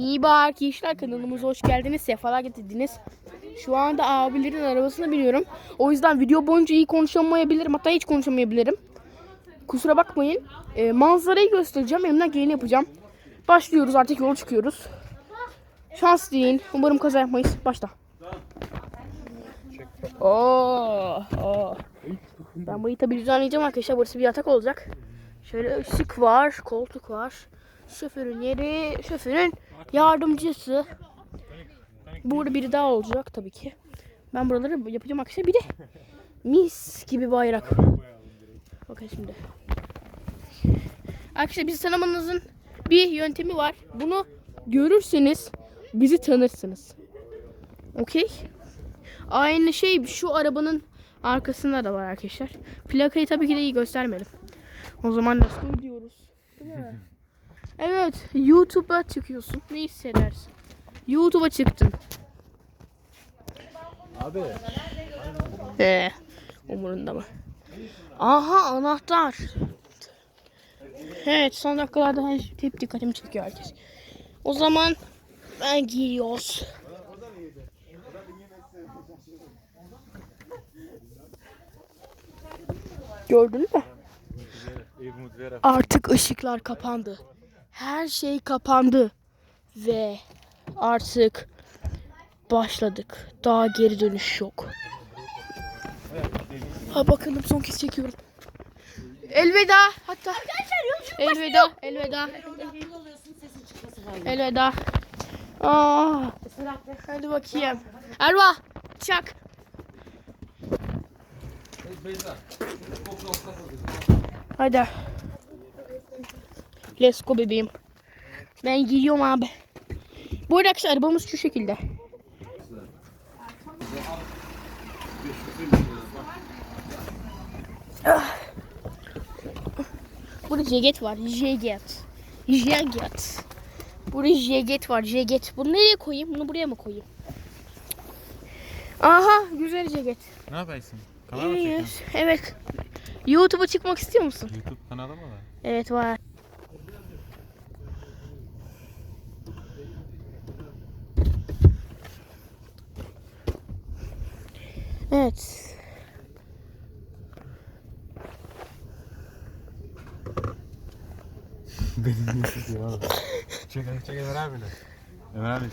İyi arkadaşlar kanalımıza hoş geldiniz. Sefalar getirdiniz. Şu anda abilerin arabasına biniyorum. O yüzden video boyunca iyi konuşamayabilirim. Hatta hiç konuşamayabilirim. Kusura bakmayın. Ee, manzarayı göstereceğim. Elimden geleni yapacağım. Başlıyoruz artık yola çıkıyoruz. Şans deyin. Umarım kaza yapmayız. Başla. Oo, oo. Ben burayı tabii düzenleyeceğim arkadaşlar. Burası bir yatak olacak. Şöyle ışık var, koltuk var. Şoförün yeri, şoförün yardımcısı. Burada biri daha olacak tabii ki. Ben buraları yapacağım arkadaşlar. Bir de mis gibi bayrak. Bakın şimdi. Arkadaşlar bizi tanımanızın bir yöntemi var. Bunu görürseniz bizi tanırsınız. Okey? Aynı şey şu arabanın arkasında da var arkadaşlar. Plakayı tabii ki de iyi göstermedim. O zaman nasıl diyoruz? Değil mi? Evet, YouTube'a çıkıyorsun. Ne hissedersin? YouTube'a çıktın. Abi Ee, umurunda mı? Aha anahtar. Evet son dakikalarda hep dikkatimi çekiyor herkes. O zaman ben giriyoruz. Gördün mü? Artık ışıklar kapandı. Her şey kapandı. Ve artık başladık. Daha geri dönüş yok. Ha bakalım son kez çekiyorum. Elveda hatta. Elveda, elveda. Elveda. Aa, hadi bakayım. Erva, çak. Hadi. Let's go bebeğim. Ben gidiyorum abi. Bu arada arkadaşlar arabamız şu şekilde. Burada ceket var. Ceket. Ceket. Burada ceket var. Ceket. Bunu nereye koyayım? Bunu buraya mı koyayım? Aha güzel ceket. ne yapıyorsun? Kanal mı çekiyorsun? Evet. YouTube'a çıkmak istiyor musun? YouTube kanalı mı var? Evet var. Evet. Beni niye çekiyor oğlum? Çek, çek Ömer abi de. Ömer abi.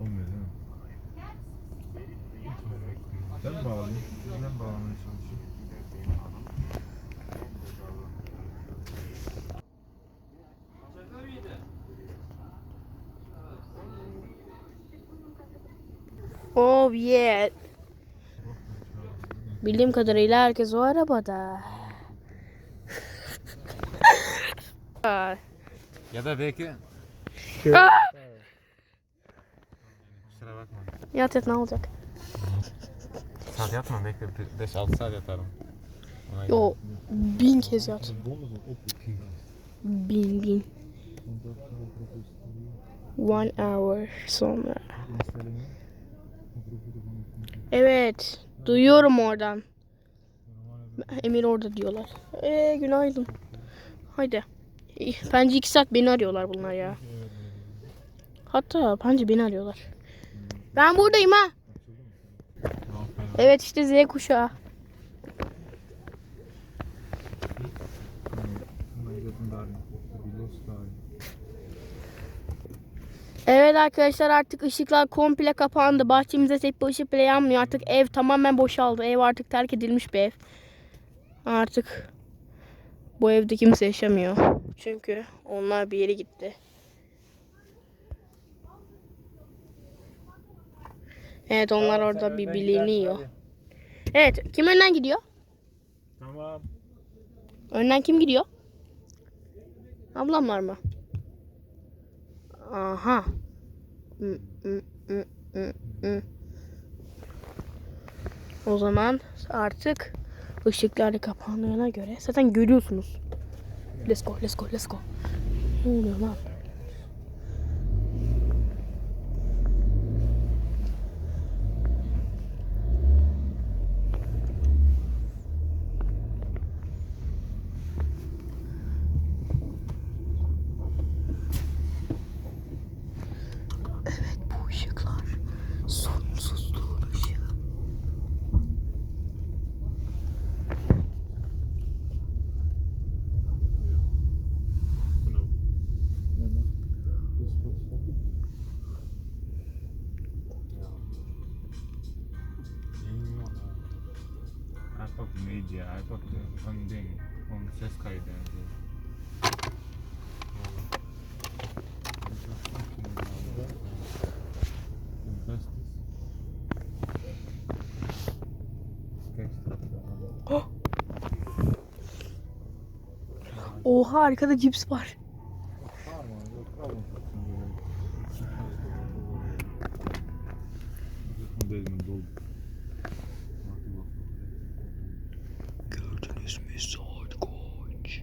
Olmuyor değil mi? Ben bağlayayım. Ben bağlamaya çalışayım. Oh yeah. Bildiğim kadarıyla herkes o arabada. Aa, Ya da belki... Ah! Kusura bakma. Yat yat ne olacak? Saat yatma bekle 5-6 saat yatarım. Ona. Yo bin kez yat. Bin bin. One hour sonra. Evet. Duyuyorum oradan. Emir orada diyorlar. Eee günaydın. Haydi. Bence iki saat beni arıyorlar bunlar ya. Hatta bence beni arıyorlar. Ben buradayım ha. Evet işte Z kuşağı. Evet arkadaşlar artık ışıklar komple kapandı. Bahçemize tek bir ışık bile yanmıyor. Artık ev tamamen boşaldı. Ev artık terk edilmiş bir ev. Artık bu evde kimse yaşamıyor. Çünkü onlar bir yere gitti. Evet onlar orada bir biliniyor. Evet kim önden gidiyor? Tamam. Önden kim gidiyor? Ablamlar mı? Aha. O zaman artık ışıklar kapandığına göre zaten görüyorsunuz. Let's go, let's go, let's go. Ne oluyor lan? iPod neydi ya? iPod değil. Onun ses kaydı yani. Oha arkada cips var. Gördünüz mü saat kaç?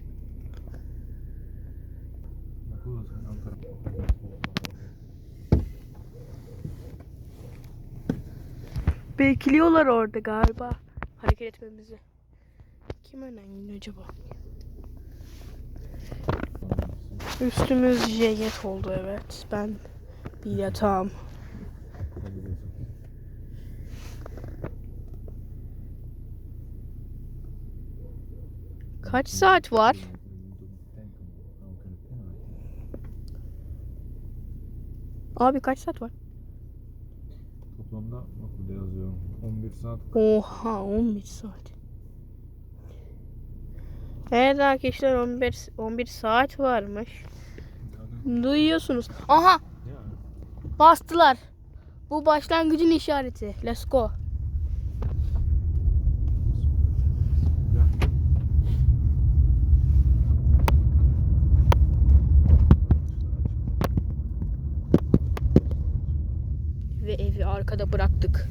Bekliyorlar orada galiba. Hareket etmemizi. Kim önden gidiyor acaba? Üstümüz ceket oldu evet. Ben bir yatağım. Kaç saat var? Abi kaç saat var? Toplamda bak burada yazıyor. 11 saat. Oha 11 saat. Evet arkadaşlar 11 11 saat varmış. Duyuyorsunuz. Aha bastılar. Bu başlangıcın işareti. Let's go. Evi arkada bıraktık.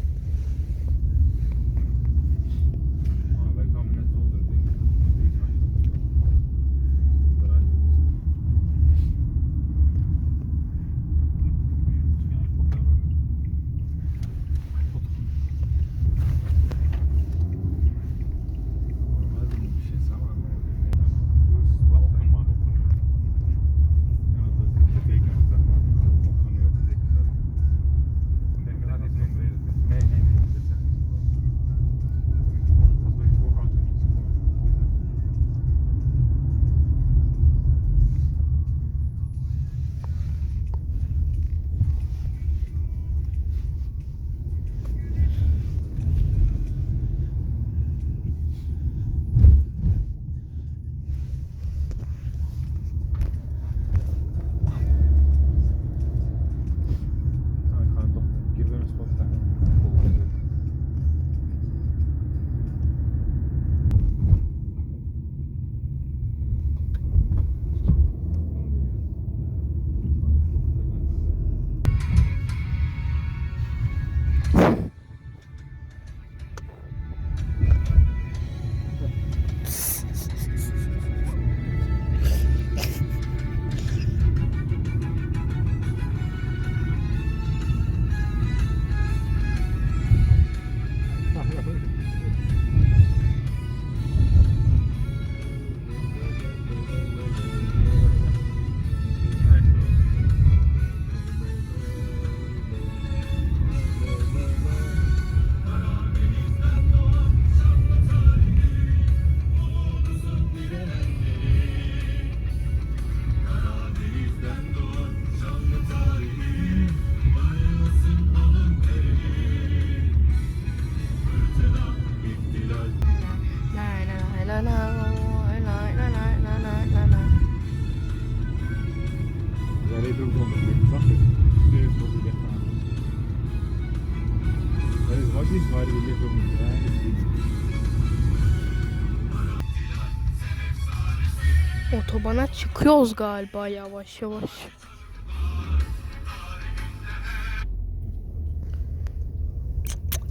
Otobana çıkıyoruz galiba yavaş yavaş.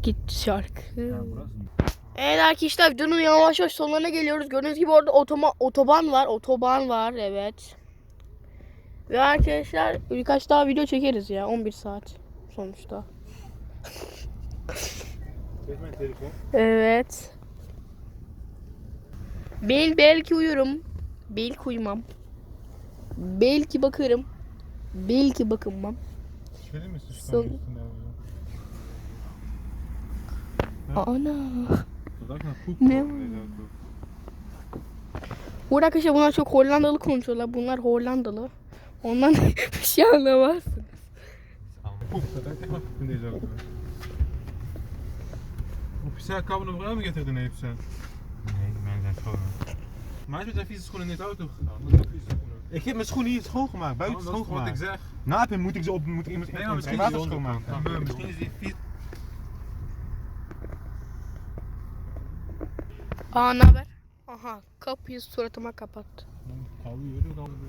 Gitti şarkı. Evet arkadaşlar videonun yavaş yavaş sonlarına geliyoruz. Gördüğünüz gibi orada otoma, otoban var. Otoban var evet. Ve arkadaşlar birkaç daha video çekeriz ya. 11 saat sonuçta. Evet. Bel belki uyurum. Belki uyumam. Belki bakarım. Belki bakınmam. İs dus Son- Ana. Ne. Bu arkadaşlar bunlar çok Hollandalı konuşuyorlar. Bunlar Hollandalı. Ondan bir şey anlamazsın. Poep, dat heb ik echt maar poep in deze auto. Op kabel buraya mı getirdin Eyüp sen? Nee, mijn zijn schoon. Maar is met zijn vieze schoenen in de auto gegaan? Ik heb mijn schoenen hier schoongemaakt, buiten dat is wat ik schoongemaakt. zeg. Na moet ik ze op, moet ik iemand Nee, maar in misschien water is die schoonmaken. Ja, Misschien is die vies. Aa ne haber? Aha kapıyı suratıma kapattı. Kalıyor öyle kalıyor.